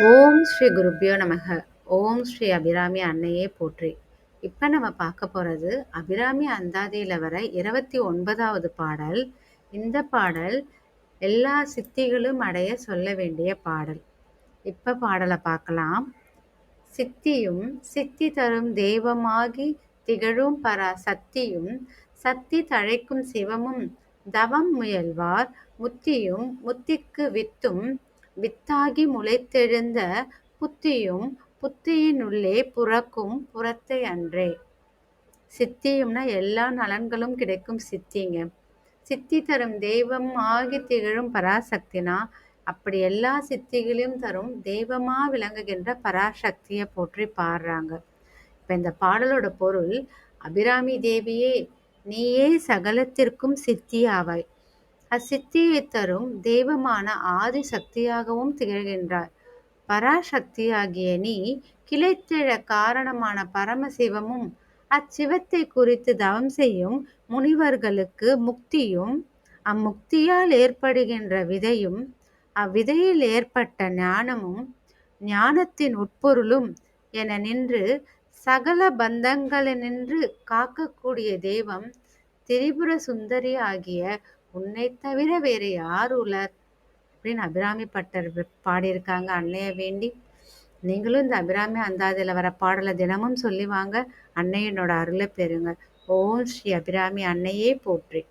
ஓம் ஸ்ரீ குருப்பியோ நமக. ஓம் ஸ்ரீ அபிராமி அன்னையே போற்றி. இப்போ நம்ம பார்க்க போகிறது அபிராமி அந்தாதியில் வர இருபத்தி ஒன்பதாவது பாடல். இந்த பாடல் எல்லா சித்திகளும் அடைய சொல்ல வேண்டிய பாடல். இப்போ பாடலை பார்க்கலாம். சித்தியும் சித்தி தரும் தெய்வமாகி திகழும் பரா சக்தியும் சக்தி தழைக்கும் சிவமும் தவம் முயல்வார். முத்தியும் முத்திக்கு வித்தும் வித்தாகி முளைத்தெழுந்த புத்தியும் புத்தியினுள்ளே புறக்கும் புறத்தை அன்றே. சித்தியும்னா எல்லா நலன்களும் கிடைக்கும் சித்திங்க. சித்தி தரும் தெய்வம் ஆகி திகழும் பராசக்தினா அப்படி எல்லா சித்திகளையும் தரும் தெய்வமாக விளங்குகின்ற பராசக்தியை போற்றி பாடுறாங்க. இப்போ இந்த பாடலோட பொருள் அபிராமி தேவியே நீயே சகலத்திற்கும் சித்தியாவாய் ஆவாய் அச்சித்தியை தரும் தெய்வமான ஆதி சக்தியாகவும் திகழ்கின்றார். பராசக்தியாகிய நீ கிளைத்திழ காரணமான பரமசிவமும் அச்சிவத்தை குறித்து தவம் செய்யும் முனிவர்களுக்கு முக்தியும் அம்முக்தியால் ஏற்படுகின்ற விதையும் அவ்விதையில் ஏற்பட்ட ஞானமும் ஞானத்தின் உட்பொருளும் என நின்று சகல பந்தங்களினின்று காக்கக்கூடிய தெய்வம் திரிபுர சுந்தரி ஆகிய உன்னை தவிர வேறு யார் உலர்? அப்படின்னு அபிராமி பட்டர் பாடியிருக்காங்க. அன்னைய வேண்டி நீங்களும் இந்த அபிராமி அந்தாதியில் வர பாடலை தினமும் சொல்லி வாங்க. அன்னையனோட அருளை பெறுங்க. ஓம் ஸ்ரீ அபிராமி. அன்னையே போற்றி.